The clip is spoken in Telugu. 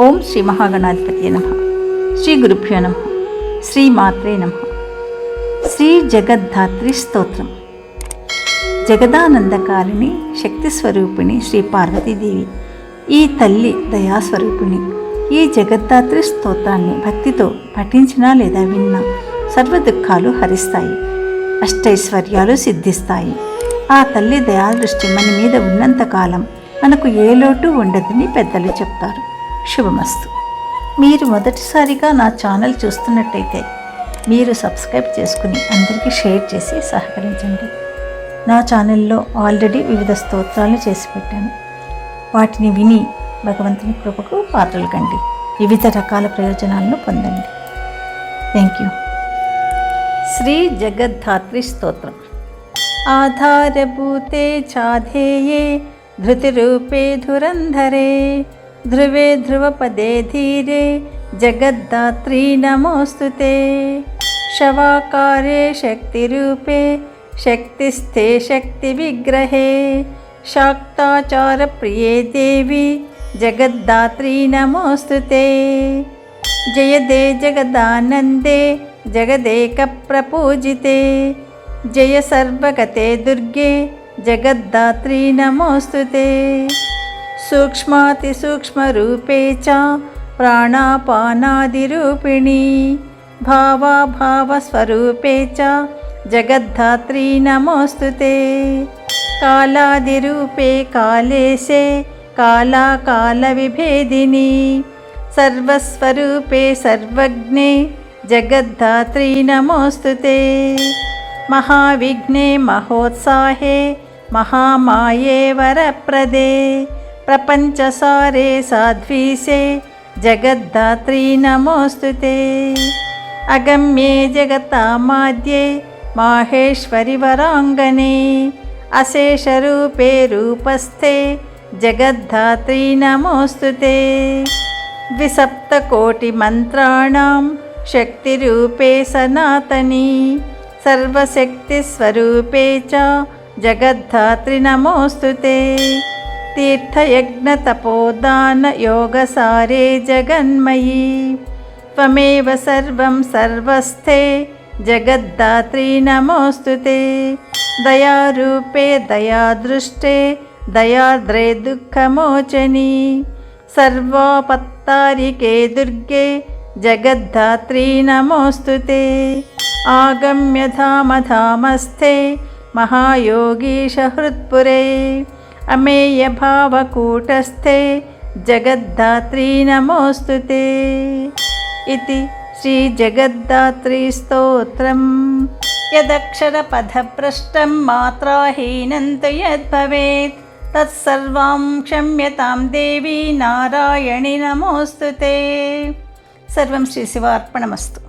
ఓం శ్రీ మహాగణాధిపతి నమ. శ్రీ గురుభ్యో నమ. శ్రీ మాత్రే నమ. శ్రీ జగద్ధాత్రి స్తోత్రం. జగదానందకారిణి శక్తి స్వరూపిణి శ్రీ పార్వతీదేవి ఈ తల్లి దయాస్వరూపిణి ఈ జగద్ధాత్రి స్తోత్రాన్ని భక్తితో పఠించినా లేదా విన్నా సర్వ దుఃఖాలు హరిస్తాయి. అష్టైశ్వర్యాలు సిద్ధిస్తాయి. ఆ తల్లి దయాదృష్టి మన మీద ఉన్నంతకాలం మనకు ఏ లోటు ఉండదని పెద్దలు చెప్తారు. శుభమస్తు. మీరు మొదటిసారిగా నా ఛానల్ చూస్తున్నట్టయితే మీరు సబ్స్క్రైబ్ చేసుకుని అందరికీ షేర్ చేసి సహకరించండి. నా ఛానల్లో ఆల్రెడీ వివిధ స్తోత్రాలు చేసి పెట్టాను. వాటిని విని భగవంతుని కృపకు పాత్రలు కండి. వివిధ రకాల ప్రయోజనాలను పొందండి. థ్యాంక్ యూ శ్రీ జగద్ధాత్రి స్తోత్రం. ఆధారభూతే చాధేయే ధృతిరూపే ధురంధరే. ధ్రువే ధ్రువపదే ధీరే జగద్దాత్రీ నమోస్తు శవాకారే శక్తిరూపే శక్తిస్థే శక్తి విగ్రహే. శాక్తాచార ప్రియే దేవి జగద్దాత్రీ నమోస్తు జయదే జగదానందే జగదేక ప్రపూజితే. జయ సర్వగతే దుర్గే జగద్దాత్రీ నమోస్తు सूक्ष्मातिसूक्ष्मरूपे च प्राणापानादिरूपिणी भावाभावस्वरूपे च जगद्धात्री नमोऽस्तु ते कालादिरूपे कालेशे कालाकालविभेदिनी सर्वस्वरूपे सर्वज्ञे जगद्धात्री नमोऽस्तु ते महाविघ्ने महोत्साहे महामाये वरप्रदे ప్రపంచసారే సాధ్వీసే జగద్ధాత్రీ నమోస్తు అగమ్యే జగతామాద్యే మాహేశ్వరి వరాంగనే. అశేషరూపే రూపస్థే జగద్ధాత్రీ నమోస్తు ద్విసప్తకోటిమంత్రాణం శక్తిరూపే సనాతని. సర్వశక్తిస్వరూపే చ జగద్ధాత్రి నమోస్తు तीर्थयज्ञतपोदानयोगसारे जगन्मयी। त्वमेव सर्वं सर्वस्थे जगद्धात्री नमोऽस्तु ते। दयारूपे दयादृष्टे दयाद्रे दुःखमोचनी। सर्वोपत्तारिके दुर्गे जगद्धात्री नमोऽस्तु ते। आगम्य धामधामस्थे महायोगीश हृत्पुरे अमेयभावकूटस्थे जगद्धात्री नमोऽस्तु ते इति श्रीजगद्धात्रीस्तोत्रम् यदक्षरपथभ्रष्टं मात्राहीनं तु यद्भवेत् तत्सर्वां क्षम्यतां देवी नारायणि नमोऽस्तु ते सर्वं श्रीशिवार्पणमस्तु